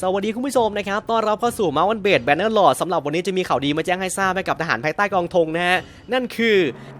สวัสดีคุณผู้ชมนะครับ ต้อนรับเข้าสู่มาวันเบดแบนเนอร์หลอดสำหรับวันนี้จะมีข่าวดีมาแจ้งให้ทราบให้กับทหารภายใต้กองธงนะฮะ นั่นคือ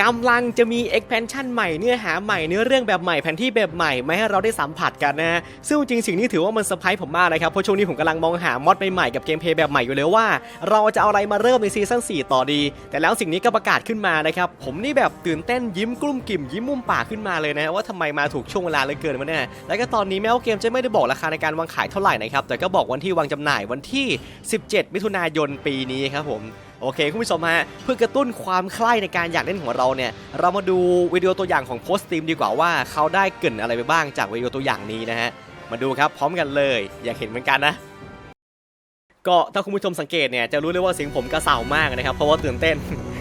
กำลังจะมี expansion ใหม่เนื้อหาใหม่เนื้อเรื่องแบบใหม่แผนที่แบบใหม่มาให้เราได้สัมผัสกันนะฮะซึ่งจริงๆสิ่งนี้ถือว่ามันเซอร์ไพรส์ผมมากนะครับเพราะช่วงนี้ผมกำลังมองหามอดใหม่ๆกับเกมเพย์แบบใหม่อยู่เลยว่า เราจะเอาอะไรมาเริ่มในซีซั่น4ต่อดี แต่แล้วสิ่งนี้ก็ประกาศขึ้นมานะครับผมนี่แบบตื่นเต้นยิ้มกลุ้มกิ่มยิ้มมุมปากขึ้นมาเลยนะว่าทำไมมาถูกช่วงเวลาเลยเกินวะเนี่ยแล้วก็ตอนนี้แม้ว่าเกมจะไม่ได้บอกราคาในการวางขายเท่าไหร่นะครับแต่ก็บอกวันที่วางจำหน่ายวันที่ 17 มิถุนายนปีนี้ครับผมโอเคคุณผู้ชมฮะเพื่อกระตุ้นความใคร่ในการอยากเล่นของเราเนี่ยเรามาดูวิดีโอตัวอย่างของโพสต์ทีมดีกว่าว่าเขาได้เกรินอะไรไปบ้างจากวิดีโอตัวอย่างนี้นะฮะมาดูครับพร้อมกันเลยอยากเห็นเหมือนกันนะก็ถ้าคุณผู้ชมสังเกตเนี่ยจะรู้เลยว่าเสียงผมกระเสามากนะครับเพราะว่าตื่นเต้น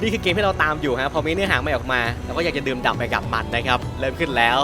นี่คือเกมที่เราตามอยู่ฮะพอมีเนื้อหาใหม่ออกมาเราก็อยากจะดื่มด่ำไปกับมันนะครับเริ่มขึ้นแล้ว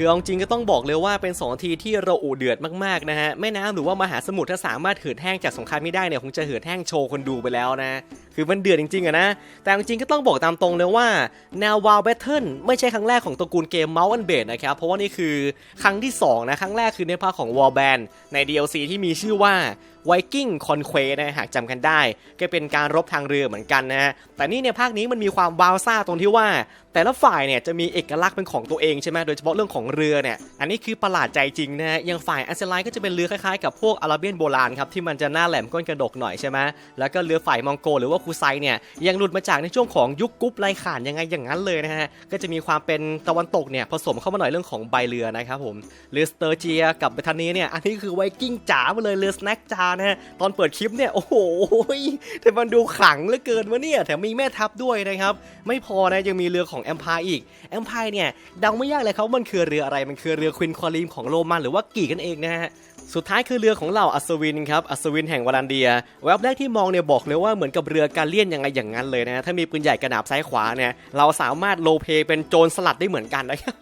คือเอาจริงก็ต้องบอกเลยว่าเป็น2นาทีที่เราอูเดือดมากๆนะฮะแม่น้ำหรือว่ามหาสมุทรถ้าสามารถเหือดแห้งจากสงครามนี้ได้เนี่ยคงจะเหือดแห้งโชว์คนดูไปแล้วนะคือมันเดือดจริงๆอะนะ แต่จริงๆก็ต้องบอกตามตรงเลยว่าแนววาวแบทเทิลไม่ใช่ครั้งแรกของตระกูลเกม Mount and Blade นะครับ เพราะว่านี่คือครั้งที่ 2 นะ ครั้งแรกคือในภาคของ Warband ใน DLC ที่มีชื่อว่า Viking Conquest นะหากจำกันได้ ก็เป็นการรบทางเรือเหมือนกันนะฮะแต่นี่เนี่ยภาคนี้มันมีความวาวซ่าตรงที่ว่า แต่ละฝ่ายเนี่ยจะมีเอกลักษณ์เป็นของตัวเองใช่ไหมโดยเฉพาะเรื่องของเรือเนี่ยอันนี้คือประหลาดใจจริงนะฮะอย่างฝ่ายอันเซไลก็จะเป็นเรือคล้ายๆกับพวกอาราเบียนโบราณครับที่มันจะหน้าแหลมก้นกระดกหน่อยใช่ไหมแล้วก็เรือฝ่ายมองโกหรือว่าคูไซเนี่ยยังหลุดมาจากในช่วงของยุคกุ๊ปไรข่านยังไงอย่างนั้นเลยนะฮะก็จะมีความเป็นตะวันตกเนี่ยผสมเข้ามาหน่อยเรื่องของใบเรือนะครับผมเรือสเตอร์เจียกับเบทานีเนี่ยอันนี้คือไวกิ้งจ๋ามาเลยเรือสแน็คจานะฮะตอนเปิดคลิปเนี่ยโอ้โหแต่มันดูขลังเหลือเกินวะเนี่ยแถมมีแม่ทัพด้วยนะครับไม่พอนะยังมีเรือของแอมพายอีกแอมพายเนี่ยเดาไม่ยากเลยครับว่ามันคือเรืออะไรมันคือเรือควินคอลีมของโรมันหรือว่ากี่กันเองนะฮะสุดท้ายคือเรือของเหล่าอัศวินครับอัศวินแห่งวาลันเดียแวบแรกที่มองเนี่ยบอกเลยว่าเหมือนกับเรือการเลี่ยนยังไงอย่างนั้นเลยนะถ้ามีปืนใหญ่กระหนาบซ้ายขวาเนี่ยเราสามารถโลเพเป็นโจรสลัดได้เหมือนกันนะครับ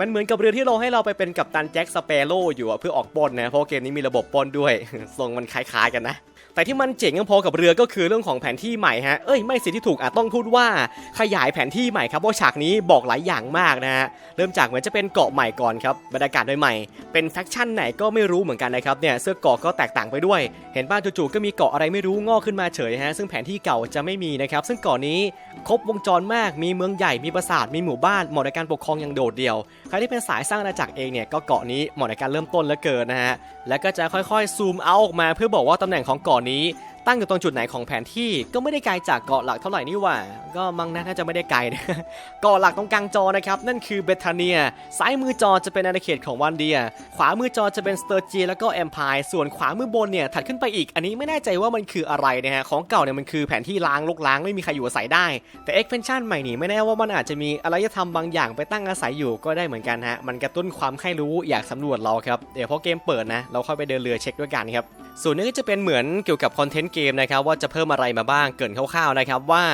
มันเหมือนกับเรือที่เราให้เราไปเป็นกัปตันแจ็คสเปโร่อยู่อะเพื่อออกปล้นนะเพราะเกมนี้มีระบบปล้นด้วยทรงมันคล้ายๆกันนะ แต่ที่มันเจ๋งยังพอกับเรือก็คือเรื่องของแผนที่ใหม่ฮะ เอ้ยไม่สิที่ถูกอาจต้องพูดว่าขยายแผนที่ใหม่ครับเพราะฉากนี้บอกหลายอย่างมากนะฮะ เริ่มจากเหมือนจะเป็นเกาะใหม่ก่อนครับบรรยากาศใหม่ๆเป็นแฟคชั่นไหนก็ไม่รู้เหมือนกันนะครับเนี่ยเสื้อเกาะก็แตกต่างไปด้วย เห็นบ้านจู่ๆก็มีเกาะอะไรไม่รู้งอกขึ้นมาเฉยฮะซึ่งแผนที่เก่าจะไม่มีนะครับซึ่งเกาะนี้ครบวงจรมากมีเมืองใหญ่มีปราสาทมีหมู่บ้านเหมาะในการปกครองอย่างโดดเดี่ยวใครที่เป็นสายสร้างอาณาจักรเองเนี่ยก็เกาะนี้เหมาะในการเริ่มต้นเหลือเกินนะฮะแล้วก็จะค่อยๆซูมเอาออกมาเพื่อบอกว่าตำแหน่งของเกาะนี้ ตั้งอยู่ตรงจุดไหนของแผนที่ก็ไม่ได้ไกลจากเกาะหลักเท่าไหร่นี่ว่า ก็มังนะน่าจะไม่ได้ไกลนะเกาะหลักตรงกลางจอนะครับ นั่นคือเบธาเนีย ซ้ายมือจอจะเป็นอาณาเขตของวันเดีย ขวามือจอจะเป็นสเตอร์เจียแล้วก็แอมพายส่วนขวามือบนเนี่ยถัดขึ้นไปอีก อันนี้ไม่แน่ใจว่ามันคืออะไรนะฮะ ของเก่าเนี่ยมันคือแผนที่ล้างลกล้างไม่มีใครอยู่อาศัยได้ แต่ expansion ใหม่นี่ไม่แน่ว่ามันอาจจะมีอารยธรรมบางอย่างไปตั้งอาศัยอยู่ก็ได้เหมือนกันฮะ มันกระตุ้นความใคร่รู้อยากสำรวจเราครับ เดี๋ยวพอเกมเปิดนะ เราค่อยไปเดินเรือเช็คด้วยกันครับ ส่วนนี้ก็จะเป็นเหมือนเกี่ยวกับคอนเทนต์เกมนะครับว่าจะเพิ่มอะไรมาบ้างเกินคร่าวๆนะครับว่า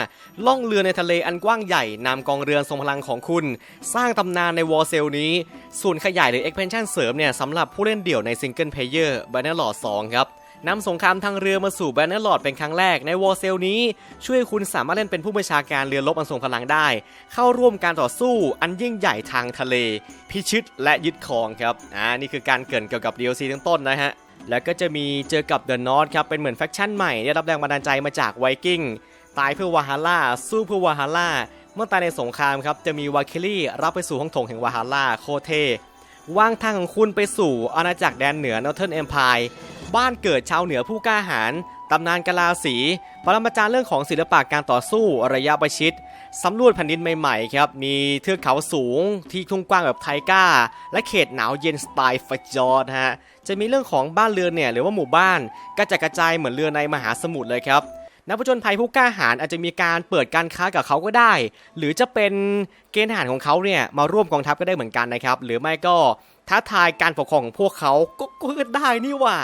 ล่องเรือในทะเลอันกว้างใหญ่นำกองเรือทรงพลังของคุณ สร้างตำนานในวอร์เซลนี้ ส่วนขยายหรือ expansion เสริมเนี่ยสำหรับผู้เล่นเดี่ยวในซิงเกิลเพลเยอร์ Bannerlord 2ครับนำสงครามทางเรือมาสู่ Bannerlord เป็นครั้งแรกในวอร์เซลนี้ ช่วยคุณสามารถเล่นเป็นผู้บัญชาการเรือรบอันทรงพลังได้ เข้าร่วมการต่อสู้อันยิ่งใหญ่ทางทะเล พิชิตและยึดครองครับอ่านี่คือการเกินเกี่ยวกับ DLC ทั้งต้นนะฮะ แล้วก็จะมีเจอกับเดอะนอตครับ เป็นเหมือนแฟคชั่นใหม่ ได้รับแรงบันดาลใจมาจากไวกิ้ง ตายเพื่อวาฮาร่า สู้เพื่อวาฮาร่า เมื่อตายในสงครามครับ จะมีวาคิลี่รับไปสู่ห้องโถงแห่งวาฮาร่าโคเทวางทางของคุณไปสู่อาณาจักรแดนเหนือนอร์เทิร์นเอ็มพายบ้านเกิดชาวเหนือผู้กล้าหาญตำนานกาลาสีปรมาจารย์เรื่องของศิลปะการต่อสู้ระยะประชิด สำรวจแผ่นดินใหม่ๆครับ มีเทือกเขาสูงที่ทุ่งกว้างแบบไทก้า และเขตหนาวเย็นสไตล์ฟจอร์ดฮะ จะมีเรื่องของบ้านเรือนเนี่ยหรือว่าหมู่บ้านกระจัดกระจายเหมือนเรือในมหาสมุทรเลยครับนักผจญภัยผู้กล้าหาญอาจจะมีการเปิดการค้ากับเขาก็ได้ หรือจะเป็นเกณฑ์ทหารของเขาเนี่ยมาร่วมกองทัพก็ได้เหมือนกันนะครับ หรือไม่ก็ท้าทายการปกครองของพวกเขาก็ก็ได้นี่ว่า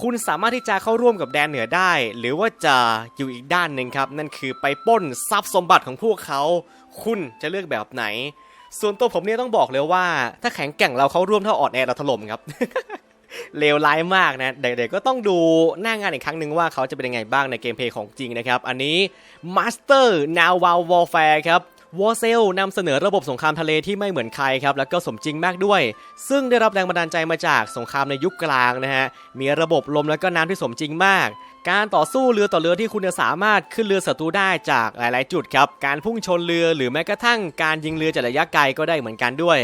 คุณสามารถที่จะเข้าร่วมกับแดนเหนือได้ หรือว่าจะอยู่อีกด้านหนึ่งครับ นั่นคือไปป้นทรัพย์สมบัติของพวกเขา คุณจะเลือกแบบไหน ส่วนตัวผมเนี่ยต้องบอกเลยว่า ถ้าแข็งแกร่งเราเข้าร่วมถ้าอ่อนแอเราถล่มครับเลวร้ายมากนะ เด็กๆก็ต้องดูหน้างานอีกครั้งหนึ่งว่าเขาจะเป็นยังไงบ้างในเกมเพลย์ของจริงนะครับ อันนี้ Master Naval Warfare ครับ วอเซลนำเสนอระบบสงครามทะเลที่ไม่เหมือนใครครับแล้วก็สมจริงมากด้วย ซึ่งได้รับแรงบันดาลใจมาจากสงครามในยุคกลางนะฮะมีระบบลมแล้วก็น้ำที่สมจริงมาก การต่อสู้เรือต่อเรือที่คุณจะสามารถขึ้นเรือศัตรูได้จากหลาย ๆ จุดครับการพุ่งชนเรือหรือแม้กระทั่งการยิงเรือจากระยะไกลก็ได้เหมือนกันด้วย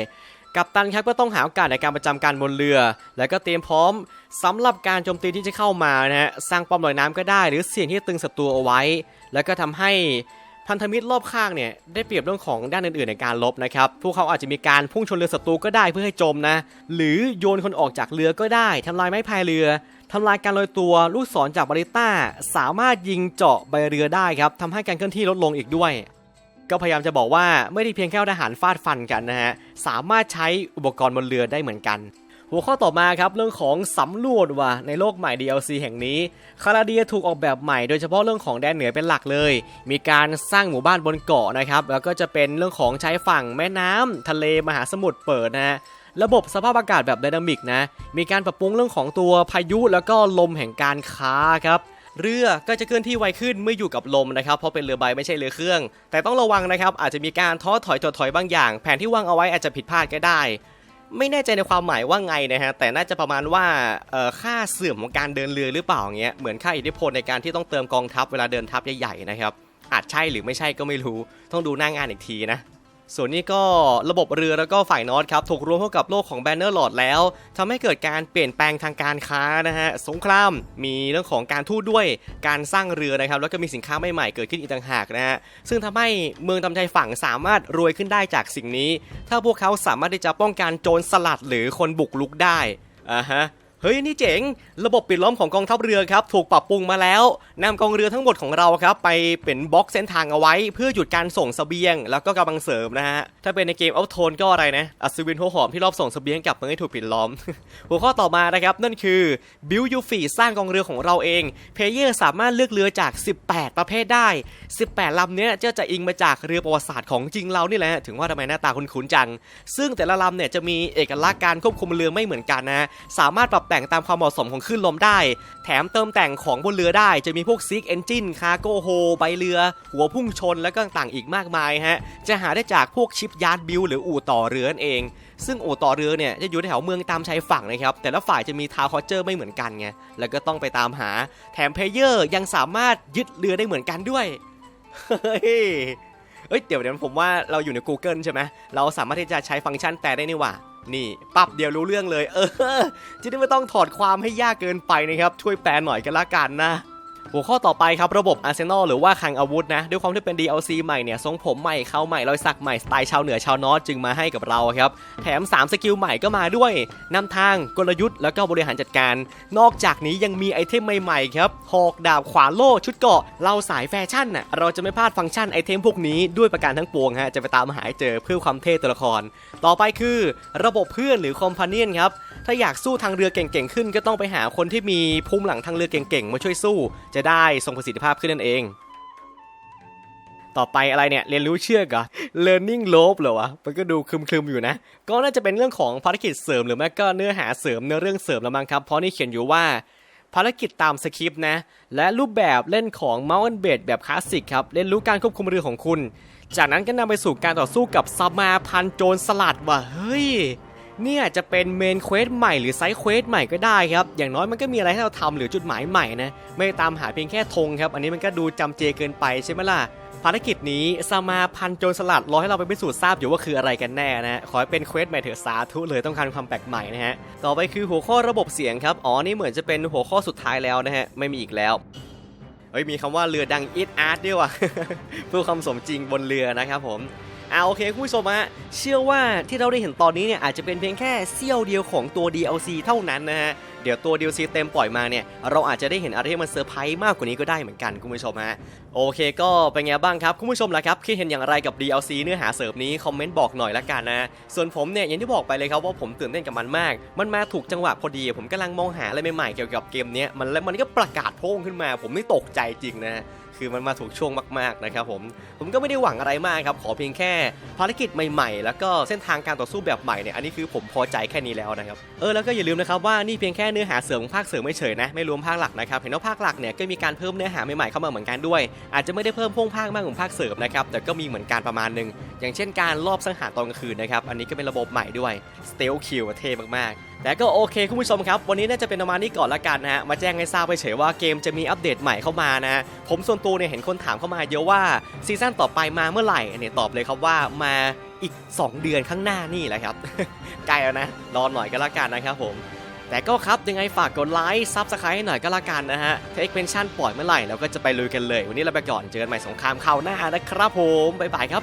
กัปตันครับก็ต้องหาโอกาสในการประจำการบนเรือ แล้วก็เตรียมพร้อมสำหรับการโจมตีที่จะเข้ามานะฮะสร้างป้อมลอยน้ำก็ได้ หรือเสี่ยงที่จะตึงศัตรูเอาไว้ แล้วก็ทำให้ พันธมิตรรอบข้างเนี่ยได้เปรียบเรื่องของด้านอื่นๆในการลบนะครับพวกเขาอาจจะมีการพุ่งชนเรือศัตรูก็ได้เพื่อให้จมนะ หรือโยนคนออกจากเรือก็ได้ทำลายไม้พายเรือทำลายการลอยตัวลูกศรจากบาริต้า สามารถยิงเจาะใบเรือได้ครับทำให้การเคลื่อนที่ลดลงอีกด้วย ก็พยายามจะบอกว่าไม่ได้เพียงแค่ทหารฟาดฟันกันนะฮะสามารถใช้อุปกรณ์บนเรือได้เหมือนกัน หัวข้อต่อมาครับเรื่องของสำรวจว่ะในโลกใหม่ DLC แห่งนี้คาราเดียถูกออกแบบใหม่โดยเฉพาะเรื่องของแดนเหนือเป็นหลักเลย มีการสร้างหมู่บ้านบนเกาะนะครับแล้วก็จะเป็นเรื่องของใช้ฝั่งแม่น้ำทะเลมหาสมุทรเปิดนะฮะระบบสภาพอากาศแบบไดนามิกนะมีการปรับปรุงเรื่องของตัวพายุแล้วก็ลมแห่งการค้าครับเรือก็จะเคลื่อนที่ไวขึ้นเมื่ออยู่กับลมนะครับเพราะเป็นเรือใบไม่ใช่เรือเครื่อง แต่ต้องระวังนะครับอาจจะมีการท้อถอยถดถอยบางอย่าง แผนที่วางเอาไว้อาจจะผิดพลาดก็ได้ ไม่แน่ใจในความหมายว่าไงนะฮะ แต่น่าจะประมาณว่าค่าเสื่อมของการเดินเรือหรือเปล่าเงี้ย เหมือนค่าอิทธิพลในการที่ต้องเติมกองทัพเวลาเดินทัพใหญ่ๆนะครับ อาจใช่หรือไม่ใช่ก็ไม่รู้ ต้องดูหน้างานอีกทีนะ ส่วนนี้ก็ระบบเรือแล้วก็ฝ่ายนอตครับถูกรวมเข้ากับโลกของแบนเนอร์หลอดแล้วทำให้เกิดการเปลี่ยนแปลงทางการค้านะฮะสงครามมีเรื่องของการทูตด้วยการสร้างเรือนะครับแล้วก็มีสินค้าใหม่ๆเกิดขึ้นอีกต่างหากนะฮะซึ่งทำให้เมืองตำใจฝั่งสามารถรวยขึ้นได้จากสิ่งนี้ ถ้าพวกเขาสามารถที่จะป้องกันโจรสลัดหรือคนบุกลุกได้อ่าฮะ เฮ้ยนี่เจ๋ง ระบบปิดล้อมของกองทัพเรือครับถูกปรับปรุงมาแล้วนำกองเรือทั้งหมดของเราครับไปเป็นบล็อกเส้นทางเอาไว้ เพื่อหยุดการส่งเสบียง แล้วก็กำลังเสริมนะฮะ ถ้าเป็นในเกมเอาโทนก็อะไรนะ อัศวินหัวหอมที่รอบส่งเสบียงกลับเมืองให้ถูกปิดล้อม หัวข้อต่อมานะครับ นั่นคือบิลยูฟีสร้างกองเรือของเราเองเพลเยอร์สามารถเลือกเรือจาก 18 ประเภทได้ 18ลำเนี้ยจะจะอิงมาจากเรือประวัติศาสตร์ของจริงเรานี่แหละฮะถึงว่าทำไมหน้าตาคุ้นๆจัง ซึ่งแต่ละลำเนี่ยจะมีเอกลักษณ์การควบคุมเรือไม่เหมือนกันนะสามารถปรับแต่งตามความเหมาะสมของคลื่นลมได้ แถมเติมแต่งของบนเรือได้ จะมีพวกซิกเอนจินคาร์โกโฮใบเรือ หัวพุ่งชนแล้วก็ต่างอีกมากมายฮะ จะหาได้จากพวกชิปยาร์ดบิลหรืออู่ต่อเรือนั่นเอง ซึ่งอู่ต่อเรือเนี่ยจะอยู่แถวเมืองตามชายฝั่งนะครับ แต่ละฝ่ายจะมีทาวคอเจอร์ไม่เหมือนกันไง แล้วก็ต้องไปตามหา แถมเพลเยอร์ยังสามารถยึดเรือได้เหมือนกันด้วย เฮ้ยเอ้ยเดี๋ยวเดี๋ยวผมว่าเราอยู่ใน Google ใช่ไหมเราสามารถที่จะใช้ฟังก์ชันแปลได้นี่หว่า นี่ปั๊บเดียวรู้เรื่องเลย เออจะได้ไม่ต้องถอดความให้ยากเกินไปนะครับ ช่วยแปลหน่อยกันละกันนะ หัวข้อต่อไปครับระบบอาร์เซนอลหรือว่าคลังอาวุธนะด้วยความที่เป็น DLC ใหม่เนี่ยทรงผมใหม่เข้าใหม่รอยสักใหม่สไตล์ชาวเหนือชาวนอร์ทจึงมาให้กับเราครับแถม 3 สกิลใหม่ก็มาด้วยนำทางกลยุทธ์แล้วก็บริหารจัดการ นอกจากนี้ยังมีไอเทมใหม่ๆครับหอกดาบขวานโล่ชุดเกาะเราสายแฟชั่นน่ะเราจะไม่พลาดฟังก์ชันไอเทมพวกนี้ด้วยประการทั้งปวงฮะจะไปตามหาให้เจอเพื่อความเท่ตัวละคร ต่อไปคือ ระบบเพื่อนหรือคอมพาเนียนครับถ้าอยากสู้ทางเรือเก่งๆขึ้น ก็ต้องไปหาคนที่มีภูมิหลังทางเรือเก่งๆมาช่วยสู้จะะได้ทรงประสิทธิภาพขึ้นนั่นเอง ต่อไปอะไรเนี่ย เรียนรู้เชือกเหรอ learning rope เหรอวะ มันก็ดูคลึมๆอยู่นะ ก็น่าจะเป็นเรื่องของภารกิจเสริมหรือไม่ก็เนื้อหาเสริมเนื้อเรื่องเสริมละมั้งครับ เพราะนี่เขียนอยู่ว่าภารกิจตามสคริปต์นะ และรูปแบบเล่นของ Mountain b a d แบบคลาสสิกครับ เรียนรู้การควบคุมเรือของคุณ จากนั้นก็นำไปสู่การต่อสู้กับซามาพันโจรสลัดว่ะ เฮ้ย เนี่ยจะเป็นเมนเควสใหม่หรือไซด์เควสใหม่ก็ได้ครับ อย่างน้อยมันก็มีอะไรให้เราทำหรือจุดหมายใหม่นะ ไม่ตามหาเพียงแค่ธงครับ อันนี้มันก็ดูจำเจเกินไปใช่ไหมล่ะ ภารกิจนี้ซามาพันโจรสลัดรอให้เราไปพิสูจน์ทราบอยู่ว่าคืออะไรกันแน่นะขอให้เป็นเควสใหม่เถอะสาธุเลยต้องการความแปลกใหม่นะฮะ ต่อไปคือหัวข้อระบบเสียงครับ อ๋อนี่เหมือนจะเป็นหัวข้อสุดท้ายแล้วนะฮะ ไม่มีอีกแล้วเฮ้ยมีคำว่าเรือดังอิทอาร์ตด้วยว่ะเพื่อความสมจริงบนเรือนะครับผม อ่าโอเคคุณผู้ชมฮะเชื่อว่าที่เราได้เห็นตอนนี้เนี่ยอาจจะเป็นเพียงแค่เสี้ยวเดียวของตัว DLC เท่านั้นนะฮะเดี๋ยวตัว DLC เต็มปล่อยมาเนี่ยเราอาจจะได้เห็นอะไรที่มันเซอร์ไพรส์มากกว่านี้ก็ได้เหมือนกันคุณผู้ชมฮะโอเคก็เป็นไงบ้างครับคุณผู้ชมล่ะครับคิดเห็นอย่างไรกับ DLC เนื้อหาเสริมนี้คอมเมนต์บอกหน่อยละกันนะส่วนผมเนี่ยอย่างที่บอกไปเลยครับว่าผมตื่นเต้นกับมันมาก มันมาถูกจังหวะพอดี ผมกำลังมองหาอะไรใหม่ๆเกี่ยวกับเกมนี้มันแล้วมันก็ประกาศโพร่งขึ้นมา ผมนี่ตกใจจริงนะ คือมันมาถูกช่วงมากๆนะครับผม ผมก็ไม่ได้หวังอะไรมากครับ ขอเพียงแค่ภารกิจใหม่ๆ แล้วก็เส้นทางการต่อสู้แบบใหม่เนี่ย อันนี้คือผมพอใจแค่นี้แล้วนะครับ เออ แล้วก็อย่าลืมนะครับว่านี่เพียงแค่เนื้อหาเสริมภาคเสริมไม่เฉยนะ ไม่รวมภาคหลักนะครับ เห็นว่าภาคหลักเนี่ยก็มีการเพิ่มเนื้อหาใหม่ๆเข้ามาเหมือนกันด้วย อาจจะไม่ได้เพิ่มพ่วงภาคมากของภาคเสริมนะครับ แต่ก็มีเหมือนกันประมาณหนึง อย่างเช่น การลอบสังหารตอนกลางคืนนะครับ อันนี้ก็เป็นระบบใหม่ด้วย Stealth Kill เท่มากๆ แต่ก็โอเคคุณผู้ชมครับ วันนี้น่าจะเป็นประมาณนี้ก่อนละกันนะฮะมาแจ้งให้ทราบไปเฉยว่าเกมจะมีอัปเดตใหม่เข้ามานะผมส่วนตัวเนี่ยเห็นคนถามเข้ามาเยอะว่าซีซั่นต่อไปมาเมื่อไหร่เนี่ยตอบเลยครับว่ามาอีก 2 เดือนข้างหน้านี่แหละครับใกล้แล้วนะรอหน่อยก็แล้วกันนะครับผมแต่ก็ครับยังไงฝากกดไลค์ซับสไครต์ให้หน่อยก็แล้วกันนะฮะถ้า expansion ปล่อยเมื่อไหร่เราก็จะไปลุยกันเลย วันนี้เราไปก่อนเจอกันใหม่สงครามคราวหน้านะครับผมบ๊ายบายครับ